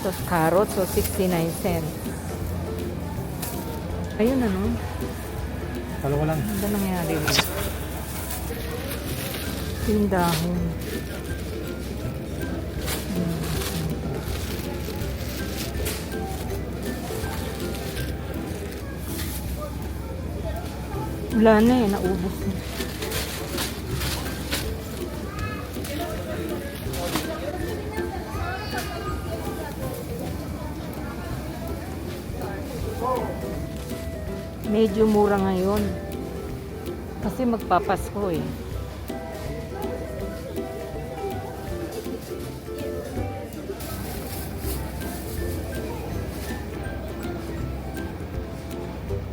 Ito, carrots, so 69 cents. Ayun ano, Dalawa lang. ano nangyari? Tindahon. Hmm. Wala na eh, naubos na. Medyo mura ngayon. Kasi magpapasko eh.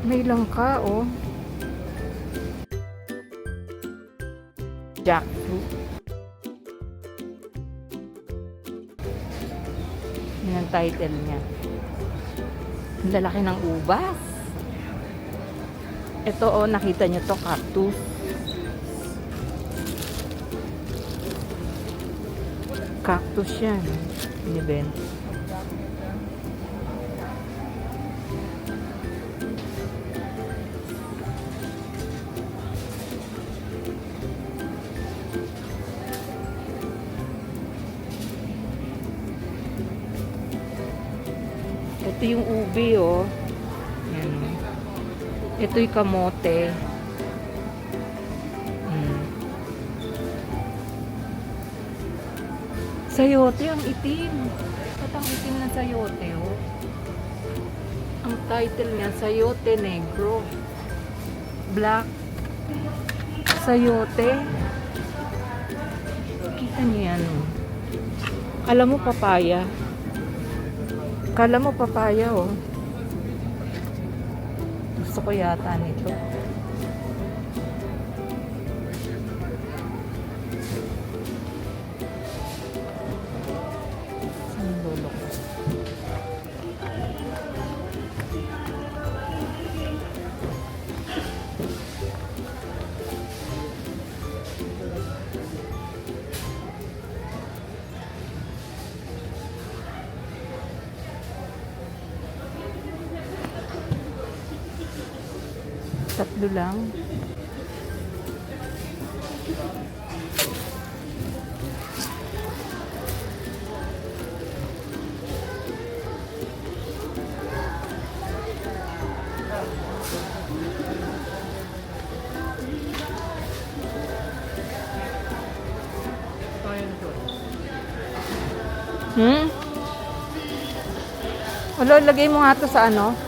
May langka oh. Jackfruit. Yan ang title niya. Lalaki ng ubas. Ito oh, nakita niyo to cactus. Cactus yan. Binibenta. Yung ubi oh. Yan. Ito yung kamote. Mm. Sayote, ang itim. Ba't ang itim ng sayote, oh? Ang title niya, Sayote Negro. Black. Sayote. Kita niyo yan, oh. Kala mo papaya. Kala mo papaya, oh. Gusto ko yata nito. Tatlo lang. Hmm? Wala, lagay mo nga to sa ano?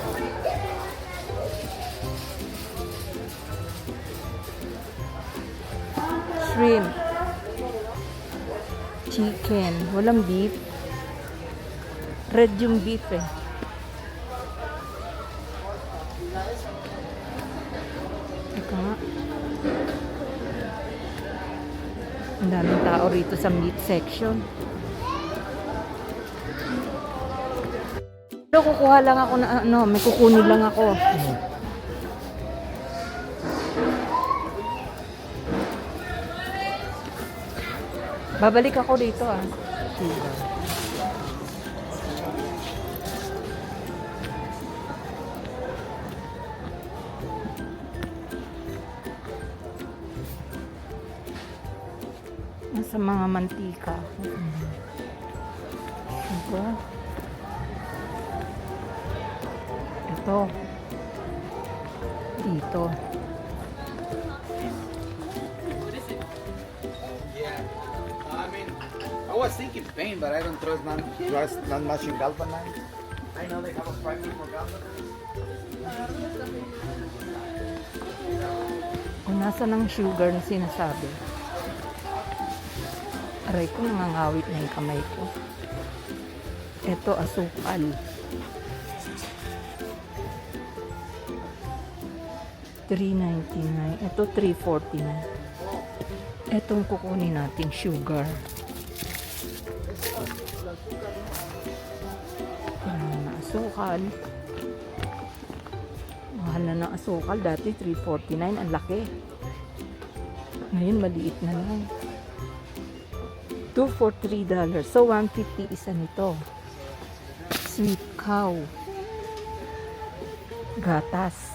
Chicken, walang beef. Red yung beef eh. Ito. Ang daming tao rito sa meat section. Pero kukuha lang ako na ano, may kukunin lang ako. Babalik ako dito ah. Sa mga mantika. Ito. Ito. Dito. Yeah. Paint, but I don't trust non trust non matching galvanized. I know they have a primer for galvanized. Nasa ng sugar na sinasabi. Aray ko, nangangawit na yung kamay ko. Ito, asukal. $3.99. Ito, $3.49. Itong kukunin natin sugar. Asukal. Mahal na ng asukal. Dati 3.49. Ang laki. Ngayon, maliit na lang. 2 for $3. So, 150 isa nito. Sweet cow. Gatas.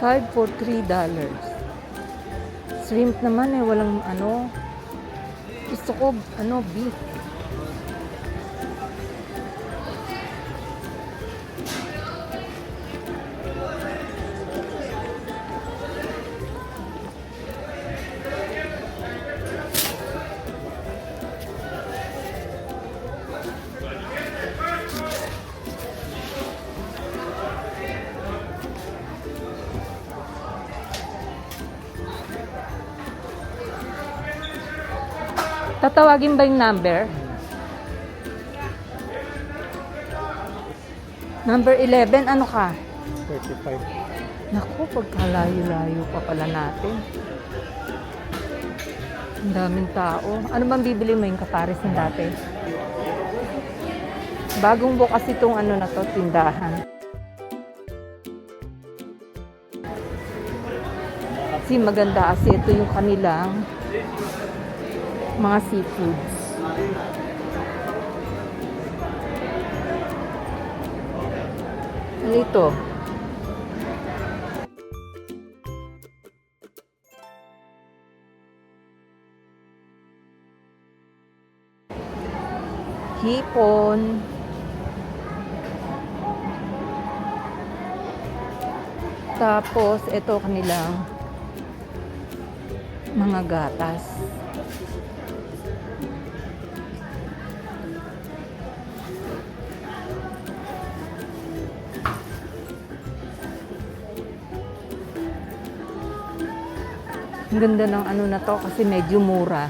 5 for 3 dollars. Shrimp naman eh, walang ano. Gusto ko, ano, beef. Tatawagin ba yung number? Number 11, ano ka? 35. Naku, pagkalayo-layo pa pala natin. Ang daming tao. Ano bang bibili mo yung kapares ng dati? Bagong bukas itong ano na to, tindahan. Kasi maganda kasi ito yung kanilang mga seafoods. Ano ito? Hipon. Tapos, ito kanilang mga gatas. Ganda ng ano na to kasi medyo mura.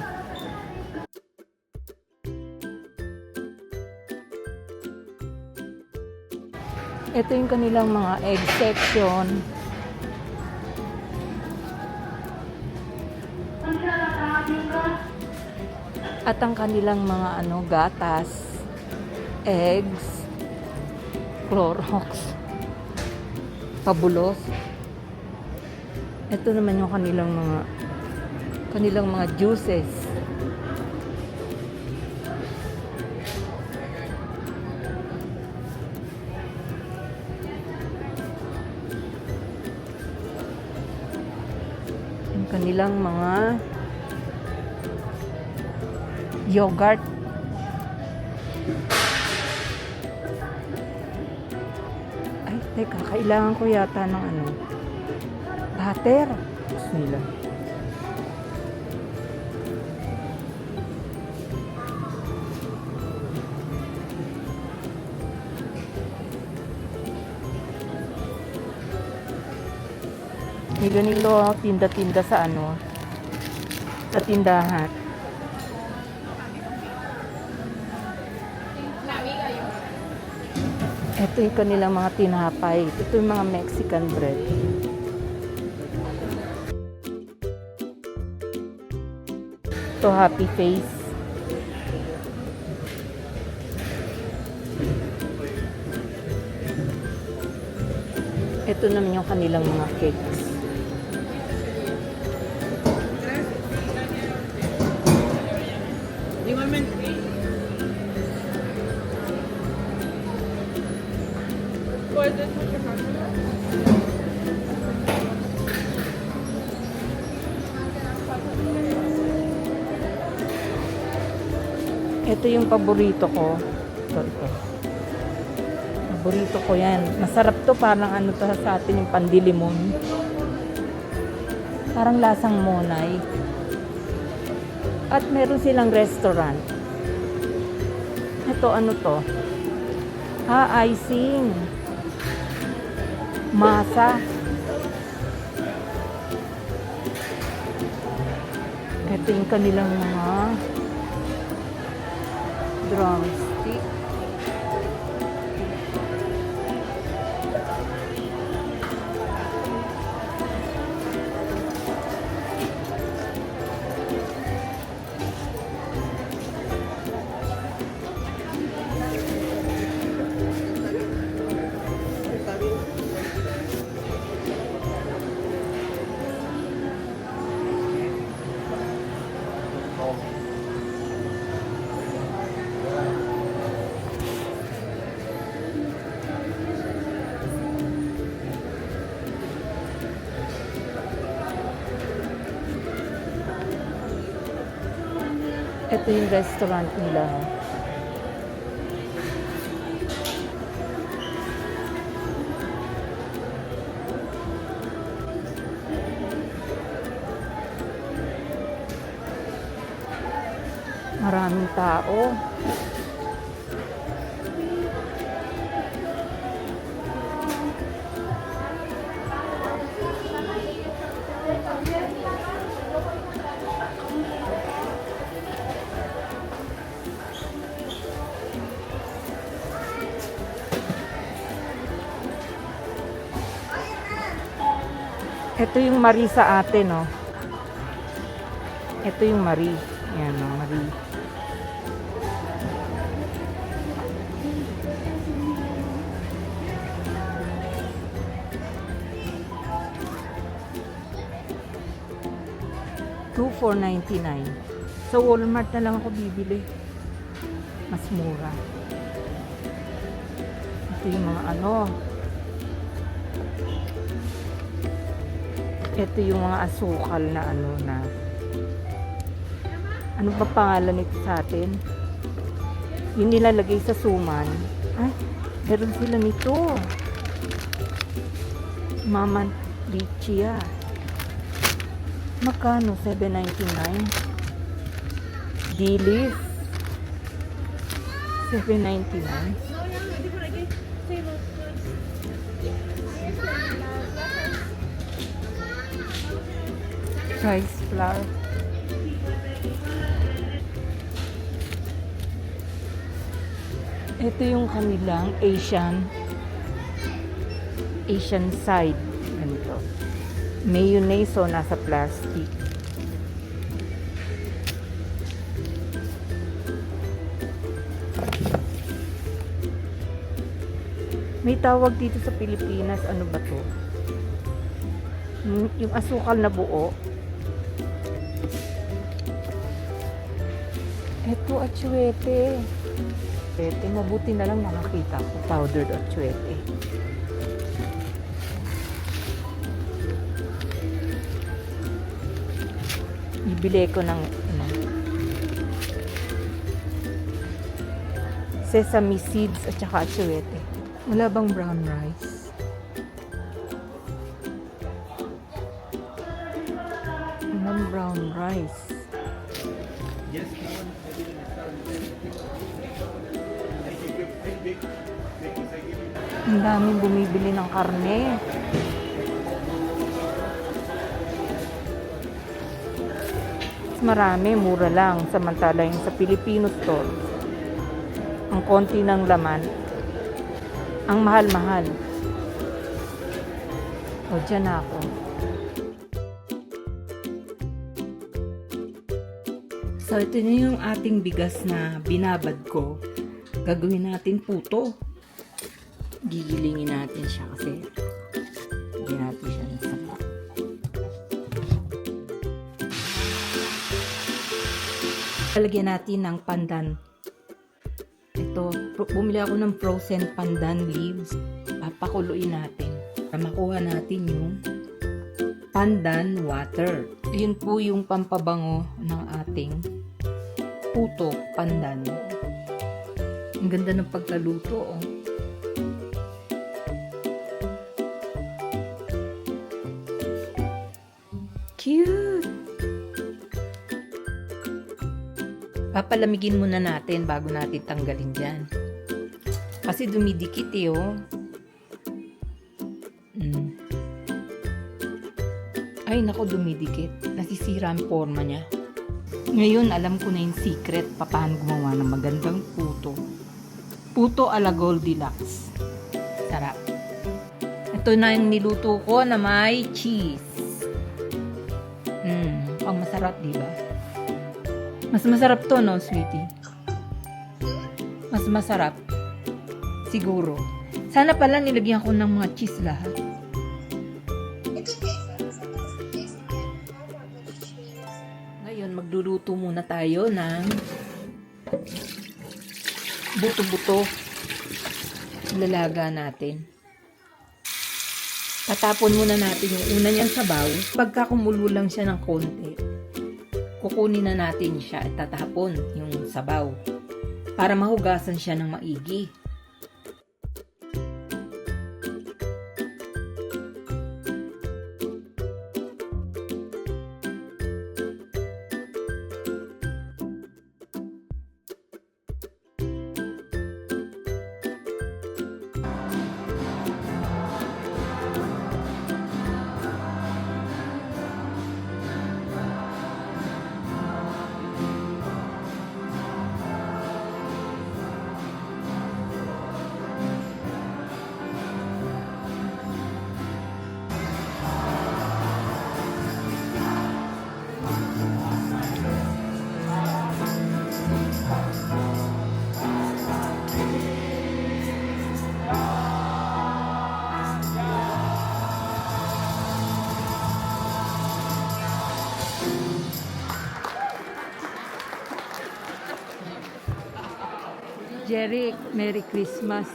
Ito yung kanilang mga egg section. At ang kanilang mga ano gatas, eggs, Clorox, pabulos. Ito naman yung kanilang mga kanilang mga juices. Yung kanilang mga yogurt. Ay, teka, kailangan ko yata ng ano, butter. Bismillah. May ganito tinda-tinda sa ano, sa tindahan. Ito yung kanilang mga tinapay. Ito yung mga Mexican bread. Ito happy face. Ito naman yung kanilang mga cakes. Ito yung paborito ko. Ito, ito. Paborito ko yan. Masarap to. Parang ano to sa atin yung pandilimon. Parang lasang monay. At meron silang restaurant. Ito ano to? Ah, icing. Masa. Ito yung kanilang mga дрались. Ito yung restaurant nila. Maraming tao. Ito yung Marie sa atin, no? Ito yung Marie. Yan, no, Marie. Two four ninety nine. Sa Walmart na lang ako bibili. Mas mura. Ito yung mga ano, Ito yung mga asukal na ano na ano ba pangalan nito sa atin? Yung nilalagay sa suman. Ay, meron sila nito. Mama Lichia. Magkano? 7.99. Dilis. 7.99. rice flour. Ito yung kanilang Asian Asian side. Ganito. Mayonnaise o nasa plastic. May tawag dito sa Pilipinas, ano ba to? Yung- Yung asukal na buo, Eto, atsuete. Atsuete, mabuti na lang nakakita ko. Powdered atsuete. Bibili ko ng ano, sesame seeds at saka atsuete. Wala bang brown rice? Ang daming bumibili ng karne. Mas marami, mura lang. Samantala yung sa Filipino store, ang konti ng laman, ang mahal-mahal. O, dyan na ako. So, ito na yung ating bigas na binabad ko. Gagawin natin puto gigilingin natin siya kasi hindi natin siya nasama. Lalagyan natin ng pandan. Ito, bumili ako ng frozen pandan leaves. Papakuluin natin para makuha natin yung pandan water. Yun po yung pampabango ng ating puto pandan. Ang ganda ng pagkaluto, oh. Cute! Papalamigin muna natin bago natin tanggalin dyan. Kasi dumidikit eh, oh. Mm. Ay, nako, dumidikit. Nasisira ang forma niya. Ngayon, alam ko na yung secret pa paano gumawa ng magandang puto. Puto ala Goldilocks. Sarap. Ito na yung niluto ko na may cheese. Mm, pang masarap, di ba? Mas masarap to, no, sweetie? Mas masarap. Siguro. Sana pala nilagyan ko ng mga cheese lahat. Magluluto muna tayo ng buto-buto. Lalaga natin. Tatapon muna natin yung una niyang sabaw. Pagka kumulo lang siya ng konti, kukunin na natin siya at tatapon yung sabaw para mahugasan siya ng maigi. Jerry, Merry Christmas.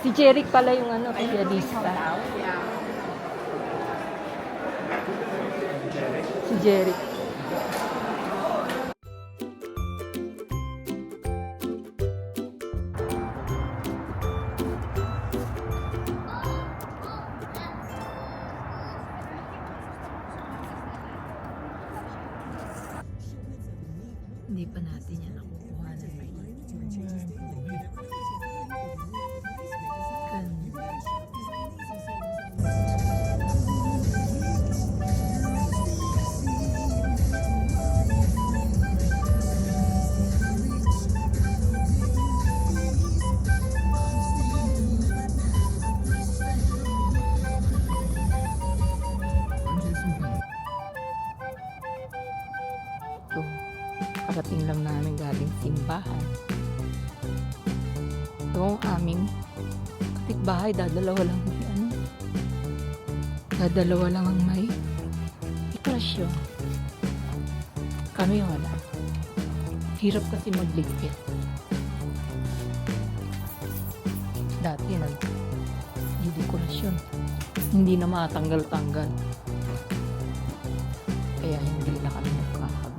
si Jeric pala yung ano, pianista. Si Jeric. Kapitbahay, dadalawa lang may ano. Dadalawa lang ang may ikrasyon. Kami wala. Hirap kasi magligpit. Dati nag dekorasyon. Hindi na matanggal-tanggal. Kaya hindi na kami nagkakabit.